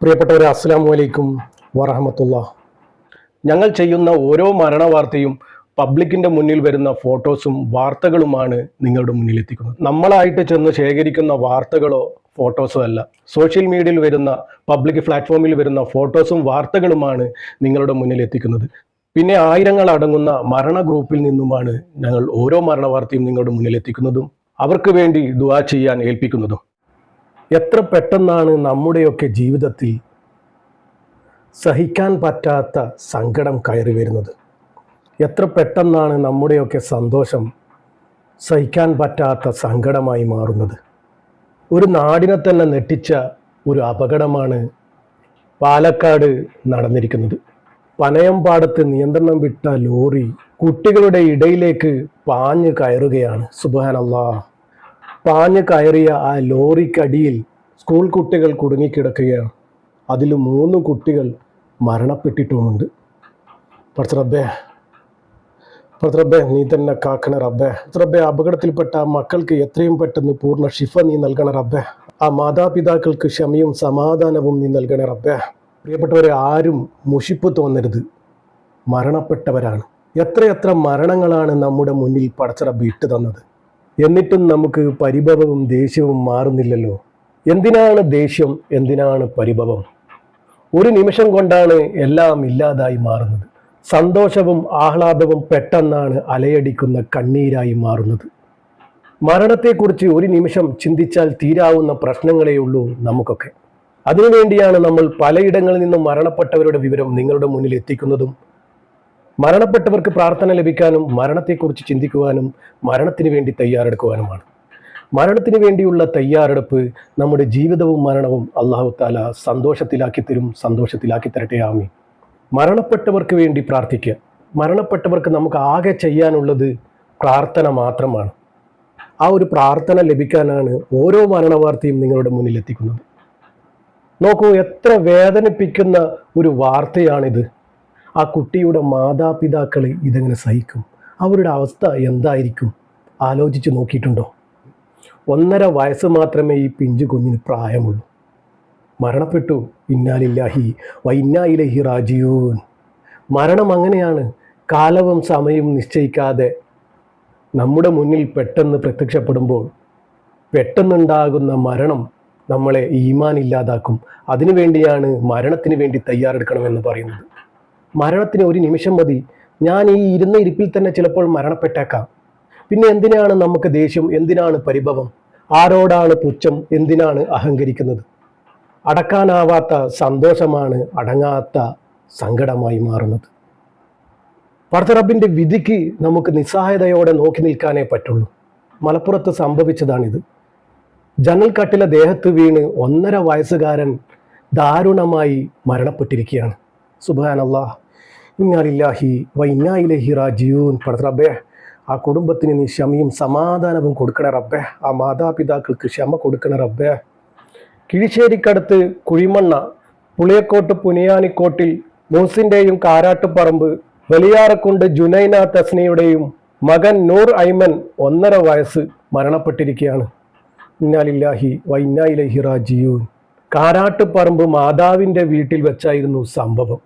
പ്രിയപ്പെട്ടവരെ അസ്സാം വലൈക്കും വറഹമത്തുള്ള. ഞങ്ങൾ ചെയ്യുന്ന ഓരോ മരണ വാർത്തയും പബ്ലിക്കിന്റെ മുന്നിൽ വരുന്ന ഫോട്ടോസും വാർത്തകളുമാണ് നിങ്ങളുടെ മുന്നിൽ എത്തിക്കുന്നത്. നമ്മളായിട്ട് ചെന്ന് ശേഖരിക്കുന്ന വാർത്തകളോ ഫോട്ടോസോ അല്ല. സോഷ്യൽ മീഡിയയിൽ വരുന്ന പബ്ലിക് പ്ലാറ്റ്ഫോമിൽ വരുന്ന ഫോട്ടോസും വാർത്തകളുമാണ് നിങ്ങളുടെ മുന്നിൽ എത്തിക്കുന്നത്. പിന്നെ ആയിരങ്ങൾ അടങ്ങുന്ന മരണ ഗ്രൂപ്പിൽ നിന്നുമാണ് ഞങ്ങൾ ഓരോ മരണ വാർത്തയും നിങ്ങളുടെ മുന്നിൽ എത്തിക്കുന്നതും അവർക്ക് വേണ്ടി ദുവാ ചെയ്യാൻ ഏൽപ്പിക്കുന്നതും. എത്ര പെട്ടെന്നാണ് നമ്മുടെയൊക്കെ ജീവിതത്തിൽ സഹിക്കാൻ പറ്റാത്ത സങ്കടം കയറി വരുന്നത്? എത്ര പെട്ടെന്നാണ് നമ്മുടെയൊക്കെ സന്തോഷം സഹിക്കാൻ പറ്റാത്ത സങ്കടമായി മാറുന്നത്? ഒരു നാടിനെ തന്നെ നെട്ടിച്ച ഒരു അപകടമാണ് പാലക്കാട് നടന്നിരിക്കുന്നത്. പനയമ്പാടത്ത് നിയന്ത്രണം വിട്ട ലോറി കുട്ടികളുടെ ഇടയിലേക്ക് പാഞ്ഞു കയറുകയാണ്. സുബാനല്ലാ പാഞ്ഞു കയറിയ ആ ലോറിക്കടിയിൽ സ്കൂൾ കുട്ടികൾ കുടുങ്ങിക്കിടക്കുകയാണ്. അതിൽ മൂന്ന് കുട്ടികൾ മരണപ്പെട്ടിട്ടുമുണ്ട്. പക്ഷെ റബ്ബേ പക്ഷെ റബ്ബേ നീ തന്നെ കാക്കണ റബ്ബേ. പക്ഷെ അപകടത്തിൽപ്പെട്ട ആ മക്കൾക്ക് എത്രയും പെട്ടെന്ന് പൂർണ ഷിഫ നീ നൽകണ റബ്ബേ. ആ മാതാപിതാക്കൾക്ക് ക്ഷമയും സമാധാനവും നീ നൽകണ റബ്ബേ. പ്രിയപ്പെട്ടവരെ ആരും മുഷിപ്പ് തോന്നരുത്. മരണപ്പെട്ടവരാണ്. എത്രയെത്ര മരണങ്ങളാണ് നമ്മുടെ മുന്നിൽ പടച്ചറബ് ഇട്ട് തന്നത്. എന്നിട്ടും നമുക്ക് പരിഭവവും ദേഷ്യവും മാറുന്നില്ലല്ലോ. എന്തിനാണ് ദേഷ്യം? എന്തിനാണ് പരിഭവം? ഒരു നിമിഷം കൊണ്ടാണ് എല്ലാം ഇല്ലാതായി മാറുന്നത്. സന്തോഷവും ആഹ്ലാദവും പെട്ടെന്നാണ് അലയടിക്കുന്ന കണ്ണീരായി മാറുന്നത്. മരണത്തെക്കുറിച്ച് ഒരു നിമിഷം ചിന്തിച്ചാൽ തീരാവുന്ന പ്രശ്നങ്ങളേ ഉള്ളൂ നമുക്കൊക്കെ. അതിനുവേണ്ടിയാണ് നമ്മൾ പലയിടങ്ങളിൽ നിന്നും മരണപ്പെട്ടവരുടെ വിവരം നിങ്ങളുടെ മുന്നിൽ എത്തിക്കുന്നതും മരണപ്പെട്ടവർക്ക് പ്രാർത്ഥന ലഭിക്കാനും മരണത്തെക്കുറിച്ച് ചിന്തിക്കുവാനും മരണത്തിന് വേണ്ടി തയ്യാറെടുക്കുവാനുമാണ്. മരണത്തിന് വേണ്ടിയുള്ള തയ്യാറെടുപ്പ് നമ്മുടെ ജീവിതവും മരണവും അള്ളാഹു താല സന്തോഷത്തിലാക്കി തരും സന്തോഷത്തിലാക്കി തരട്ടെ ആമി മരണപ്പെട്ടവർക്ക് വേണ്ടി പ്രാർത്ഥിക്കുക. മരണപ്പെട്ടവർക്ക് നമുക്ക് ആകെ ചെയ്യാനുള്ളത് പ്രാർത്ഥന മാത്രമാണ്. ആ ഒരു പ്രാർത്ഥന ലഭിക്കാനാണ് ഓരോ മരണവാർത്തയും നിങ്ങളുടെ മുന്നിൽ എത്തിക്കുന്നത്. നോക്കൂ എത്ര വേദനിപ്പിക്കുന്ന ഒരു വാർത്തയാണിത്. ആ കുട്ടിയുടെ മാതാപിതാക്കൾ ഇതെങ്ങനെ സഹിക്കും? അവരുടെ അവസ്ഥ എന്തായിരിക്കും? ആലോചിച്ച് നോക്കിയിട്ടുണ്ടോ? ഒന്നര വയസ്സ് മാത്രമേ ഈ പിഞ്ചു കുഞ്ഞിന് പ്രായമുള്ളൂ. മരണപ്പെട്ടു. ഇന്നാലില്ലാഹി വൈന്നായിലഹി റാജിയൂൻ മരണം അങ്ങനെയാണ്. കാലവും സമയവും നിശ്ചയിക്കാതെ നമ്മുടെ മുന്നിൽ പെട്ടെന്ന് പ്രത്യക്ഷപ്പെടുമ്പോൾ പെട്ടെന്നുണ്ടാകുന്ന മരണം നമ്മളെ ഈമാൻ ഇല്ലാതാക്കും അതിനുവേണ്ടിയാണ് മരണത്തിന് വേണ്ടി തയ്യാറെടുക്കണമെന്ന് പറയുന്നത്. മരണത്തിന് ഒരു നിമിഷം മതി. ഞാൻ ഈ ഇരുന്ന ഇരിപ്പിൽ തന്നെ ചിലപ്പോൾ മരണപ്പെട്ടേക്കാം. പിന്നെ എന്തിനാണ് നമുക്ക് ദേഷ്യം? എന്തിനാണ് പരിഭവം? ആരോടാണ് പുച്ഛം? എന്തിനാണ് അഹങ്കരിക്കുന്നത്? അടക്കാനാവാത്ത സന്തോഷമാണ് അടങ്ങാത്ത സങ്കടമായി മാറുന്നത്. പടത്തറബിന്റെ വിധിക്ക് നമുക്ക് നിസ്സഹായതയോടെ നോക്കി നിൽക്കാനേ പറ്റുള്ളൂ. മലപ്പുറത്ത് സംഭവിച്ചതാണിത്. ജനൽ കട്ടിലെ ദേഹത്ത് വീണ് ഒന്നര വയസ്സുകാരൻ ദാരുണമായി മരണപ്പെട്ടിരിക്കുകയാണ്. സുബാനല്ലാ ഇന്നാലില്ലാഹി വൈന്നായിലഹി റാജിയൂൻ പടറബേ ആ കുടുംബത്തിന് നീ ക്ഷമയും സമാധാനവും കൊടുക്കണ റബ്ബേ. ആ മാതാപിതാക്കൾക്ക് ക്ഷമ കൊടുക്കണ റബ്ബേ. കിഴിശ്ശേരിക്കടുത്ത് കുഴിമണ്ണ പുളിയക്കോട്ട് പുനിയാനിക്കോട്ടിൽ മൂസിന്റെയും കാരാട്ടുപറമ്പ് വലിയാറക്കുണ്ട് ജുനൈന തസ്നയുടെയും മകൻ നൂർ ഐമൻ ഒന്നര വയസ്സ് മരണപ്പെട്ടിരിക്കുകയാണ്. ഇന്നാലില്ലാഹി വൈന്നായിലഹി റാജിയൂൻ കാരാട്ടുപറമ്പ് മാതാവിന്റെ വീട്ടിൽ വെച്ചായിരുന്നു സംഭവം.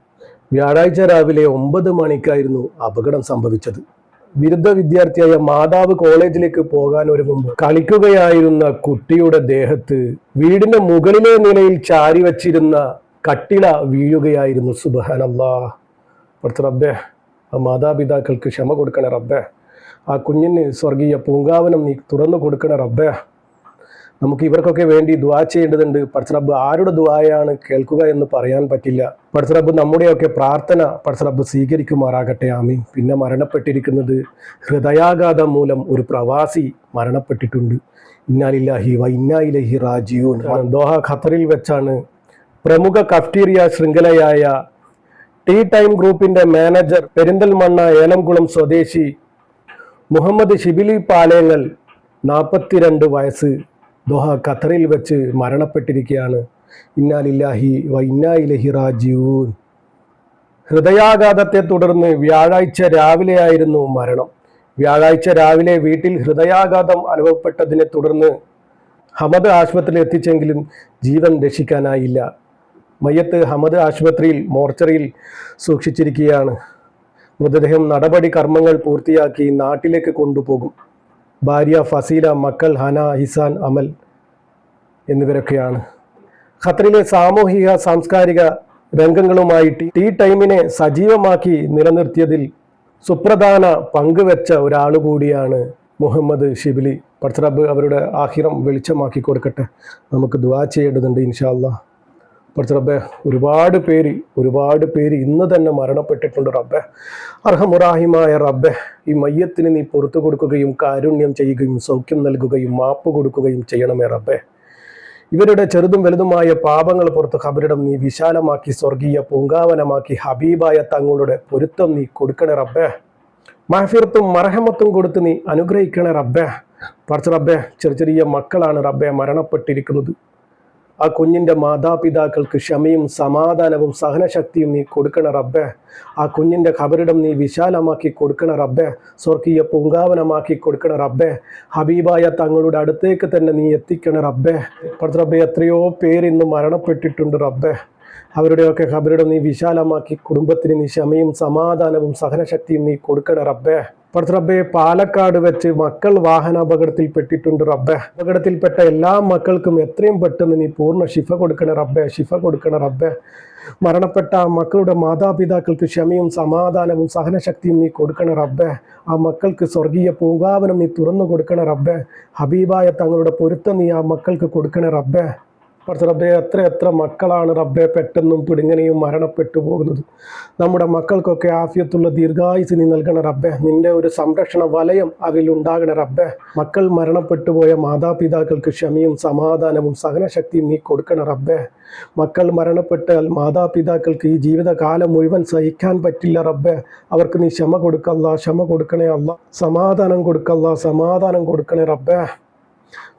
വ്യാഴാഴ്ച രാവിലെ ഒമ്പത് മണിക്കായിരുന്നു അപകടം സംഭവിച്ചത്. ബിരുദ വിദ്യാർത്ഥിയായ മാതാവ് കോളേജിലേക്ക് പോകാൻ ഒരുങ്ങുമ്പോൾ കളിക്കുകയായിരുന്ന കുട്ടിയുടെ ദേഹത്ത് വീടിന്റെ മുകളിലെ നിലയിൽ ചാരി വച്ചിരുന്ന കട്ടിള വീഴുകയായിരുന്നു. സുബഹാനല്ലാ. റബ്ബേ ആ മാതാപിതാക്കൾക്ക് ക്ഷമ കൊടുക്കണേ റബ്ബേ. ആ കുഞ്ഞിന് സ്വർഗീയ പൂങ്കാവനം നീ തുറന്നു കൊടുക്കണേ റബ്ബേ. നമുക്ക് ഇവർക്കൊക്കെ വേണ്ടി ദുവാ ചെയ്യേണ്ടതുണ്ട്. പടച്ചറബ് ആരുടെ ദുവായാണ് കേൾക്കുക എന്ന് പറയാൻ പറ്റില്ല. പടച്ചറബ് നമ്മുടെയൊക്കെ പ്രാർത്ഥന പടച്ചറബ് സ്വീകരിക്കുമാറാകട്ടെ. ആമി പിന്നെ മരണപ്പെട്ടിരിക്കുന്നത് ഹൃദയാഘാതം മൂലം ഒരു പ്രവാസി മരണപ്പെട്ടിട്ടുണ്ട്. ഇന്നാലില്ലാഹി വ ഇന്നായിലഹി റാജിയൂൻ ദോഹ ഖത്തറിൽ വെച്ചാണ് പ്രമുഖ കഫ്റ്റീരിയ ശൃംഖലയായ ടീ ടൈം ഗ്രൂപ്പിന്റെ മാനേജർ പെരിന്തൽമണ്ണ ഏലംകുളം സ്വദേശി മുഹമ്മദ് ഷിബിലി പാലേങ്ങൽ നാൽപ്പത്തിരണ്ട് വയസ്സ് ദോഹ ഖത്തറിൽ വെച്ച് മരണപ്പെട്ടിരിക്കുകയാണ്. ഇന്നാലില്ലാഹി വ ഇന്നായിലഹി റാജിയൂൻ ഹൃദയാഘാതത്തെ തുടർന്ന് വ്യാഴാഴ്ച രാവിലെയായിരുന്നു മരണം. വ്യാഴാഴ്ച രാവിലെ വീട്ടിൽ ഹൃദയാഘാതം അനുഭവപ്പെട്ടതിനെ തുടർന്ന് ഹമദ് ആശുപത്രിയിൽ എത്തിച്ചെങ്കിലും ജീവൻ രക്ഷിക്കാനായില്ല. മയ്യത്ത് ഹമദ് ആശുപത്രിയിൽ മോർച്ചറിയിൽ സൂക്ഷിച്ചിരിക്കുകയാണ്. മൃതദേഹം നടപടി കർമ്മങ്ങൾ പൂർത്തിയാക്കി നാട്ടിലേക്ക് കൊണ്ടുപോകും. ഭാര്യ ഫസീല മക്കൾ ഹന ഹിസാൻ അമൽ എന്നിവരൊക്കെയാണ്. ഖത്തറിലെ സാമൂഹിക സാംസ്കാരിക രംഗങ്ങളുമായി ടീ ടൈമിനെ സജീവമാക്കി നിലനിർത്തിയതിൽ സുപ്രധാന പങ്കുവെച്ച ഒരാൾ കൂടിയാണ് മുഹമ്മദ് ഷിബിലി. പർത്തറബ് അവരുടെ ആഹിറം വെളിച്ചമാക്കി കൊടുക്കട്ടെ. നമുക്ക് ദുവാ ചെയ്യേണ്ടതുണ്ട് ഇൻഷാല്ല പർത്തറബ്ബെ ഒരുപാട് പേര് ഒരുപാട് പേര് ഇന്ന് തന്നെ മരണപ്പെട്ടിട്ടുണ്ട് റബ്ബെ. അർഹമുറാഹിമായ റബ്ബെ ഈ മയ്യത്തിന് നീ പുറത്തു കൊടുക്കുകയും കാരുണ്യം ചെയ്യുകയും സൗഖ്യം നൽകുകയും മാപ്പ് കൊടുക്കുകയും ചെയ്യണമേ റബ്ബെ. ഇവരുടെ ചെറുതും വലുതുമായ പാപങ്ങൾ പുറത്ത് ഖബരിടം നീ വിശാലമാക്കി സ്വർഗീയ പൂങ്കാവനമാക്കി ഹബീബായ തങ്ങളുടെ പൊരുത്തം നീ കൊടുക്കണേ റബ്ബേ. മഹഫിർത്തും മർഹമത്തും കൊടുത്ത് നീ അനുഗ്രഹിക്കണേ റബ്ബേ. പറച്ച് റബ്ബേ ചെറിയ ചെറിയ മക്കളാണ് റബ്ബെ മരണപ്പെട്ടിരിക്കുന്നത്. ആ കുഞ്ഞിന്റെ മാതാപിതാക്കൾക്ക് ക്ഷമയും സമാധാനവും സഹനശക്തിയും നീ കൊടുക്കണ റബ്ബേ. ആ കുഞ്ഞിന്റെ ഖബറിടം നീ വിശാലമാക്കി കൊടുക്കണ റബ്ബേ. സ്വർഗീയ പൂങ്കാവനമാക്കി കൊടുക്കണ റബ്ബേ. ഹബീബായ തങ്ങളുടെ അടുത്തേക്ക് തന്നെ നീ എത്തിക്കണ റബ്ബേ. റബ്ബേ എത്രയോ പേര് ഇന്ന് മരണപ്പെട്ടിട്ടുണ്ട് റബ്ബേ. അവരുടെയൊക്കെ ഖബറിടം നീ വിശാലമാക്കി കുടുംബത്തിന് നീ ക്ഷമയും സമാധാനവും സഹനശക്തിയും നീ കൊടുക്കണ റബ്ബേ. റബ്ബെ പാലക്കാട് വെച്ച് മക്കൾ വാഹന അപകടത്തിൽ പെട്ടിട്ടുണ്ട് റബ്ബെ. അപകടത്തിൽപ്പെട്ട എല്ലാ മക്കൾക്കും എത്രയും പെട്ടെന്ന് നീ പൂർണ ശിഫ കൊടുക്കണ റബ്ബെ ശിഫ കൊടുക്കണ റബ്ബെ. മരണപ്പെട്ട മക്കളുടെ മാതാപിതാക്കൾക്ക് ക്ഷമയും സമാധാനവും സഹനശക്തിയും നീ കൊടുക്കണ റബ്ബെ. ആ മക്കൾക്ക് സ്വർഗീയ പൂങ്കാവനം നീ തുറന്നു കൊടുക്കണ റബ്ബെ. ഹബീബായ തങ്ങളുടെ പൊരുത്തം നീ ആ മക്കൾക്ക് കൊടുക്കണ റബ്ബെ. കുറച്ച് റബ്ബെ എത്ര എത്ര മക്കളാണ് റബ്ബെ പെട്ടെന്നും പിടുങ്ങനെയും മരണപ്പെട്ടു പോകുന്നത്. നമ്മുടെ മക്കൾക്കൊക്കെ ആഫിയത്തുള്ള ദീർഘായുസ് നീ നൽകണ റബ്ബെ. നിന്റെ ഒരു സംരക്ഷണ വലയം അതിൽ ഉണ്ടാകണ റബ്ബെ. മക്കൾ മരണപ്പെട്ടു പോയ മാതാപിതാക്കൾക്ക് ക്ഷമയും സമാധാനവും സഹനശക്തിയും നീ കൊടുക്കണ റബ്ബെ. മക്കൾ മരണപ്പെട്ടാൽ മാതാപിതാക്കൾക്ക് ഈ ജീവിതകാലം മുഴുവൻ സഹിക്കാൻ പറ്റില്ല റബ്ബെ. അവർക്ക് നീ ക്ഷമ കൊടുക്കല്ല ക്ഷമ കൊടുക്കണേ അല്ല സമാധാനം കൊടുക്കല്ല സമാധാനം കൊടുക്കണേ റബ്ബെ.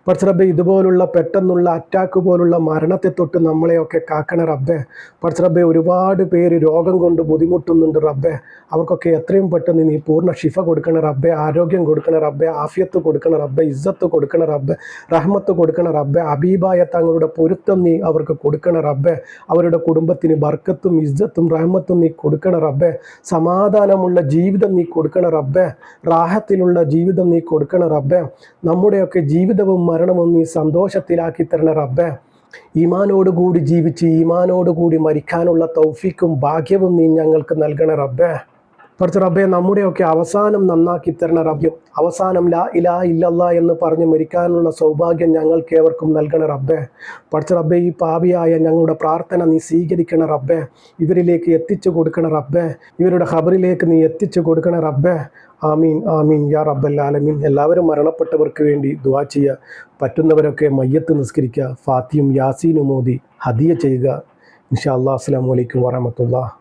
പർച്ചറബ്ബെ ഇതുപോലുള്ള പെട്ടെന്നുള്ള അറ്റാക്ക് പോലുള്ള മരണത്തെ തൊട്ട് നമ്മളെയൊക്കെ കാക്കണ റബ്ബെ. പർച്ചറബ്ബെ ഒരുപാട് പേര് രോഗം കൊണ്ട് ബുദ്ധിമുട്ടുന്നുണ്ട് റബ്ബെ. അവർക്കൊക്കെ എത്രയും പെട്ടെന്ന് നീ പൂർണ ഷിഫ കൊടുക്കണ റബ്ബെ ആരോഗ്യം കൊടുക്കണ റബ്ബെ ആഫിയത്ത് കൊടുക്കണ റബ്ബെ ഇസ്സത്ത് കൊടുക്കണ റബ്ബെ റഹ്മത്ത് കൊടുക്കണ റബ്ബെ അബീബായ തങ്ങളുടെ പൊരുത്തം നീ അവർക്ക് കൊടുക്കണ റബ്ബെ. അവരുടെ കുടുംബത്തിന് ബർക്കത്തും ഇസ്സത്തും റഹ്മത്തും നീ കൊടുക്കണ റബ്ബെ. സമാധാനമുള്ള ജീവിതം നീ കൊടുക്കണ റബ്ബെ. റാഹത്തിലുള്ള ജീവിതം നീ കൊടുക്കണ റബ്ബെ. നമ്മുടെയൊക്കെ ജീവിതവും മരണവും നീ സന്തോഷത്തിലാക്കി തരണ റബ്ബെ. ഈമാനോടുകൂടി ജീവിച്ച് ഈമാനോടുകൂടി മരിക്കാനുള്ള തൗഫീക്കും ഭാഗ്യവും നീ ഞങ്ങൾക്ക് നൽകണ റബ്ബെ. കുറച്ച് റബ്ബെ നമ്മുടെയൊക്കെ അവസാനം നന്നാക്കി തരണ റബ്ബെ. അവസാനം ലാ ഇലാ ഇല്ലല്ല എന്ന് പറഞ്ഞ് മരിക്കാനുള്ള സൗഭാഗ്യം ഞങ്ങൾക്ക് ഏവർക്കും നൽകണ റബ്ബെ. പഠിച്ച റബ്ബെ ഈ പാപിയായ ഞങ്ങളുടെ പ്രാർത്ഥന നീ സ്വീകരിക്കണ റബ്ബെ. ഇവരിലേക്ക് എത്തിച്ചു കൊടുക്കണ റബ്ബെ. ഇവരുടെ ഖബറിലേക്ക് നീ എത്തിച്ചു കൊടുക്കണ റബ്ബെ. ആമീൻ ആമീൻ. യാ റബ്ബല്ലാലമീൻ എല്ലാവരും മരണപ്പെട്ടവർക്ക് വേണ്ടി ദുവാ ചെയ്യുക. പറ്റുന്നവരൊക്കെ മയ്യത്ത് നിസ്കരിക്കുക. ഫാത്തിയും യാസീനും മോദി ഹദിയ ചെയ്യുക. ഇൻഷാ അല്ലാ അസ്സാം വലൈക്കും വാഹമത്തുള്ള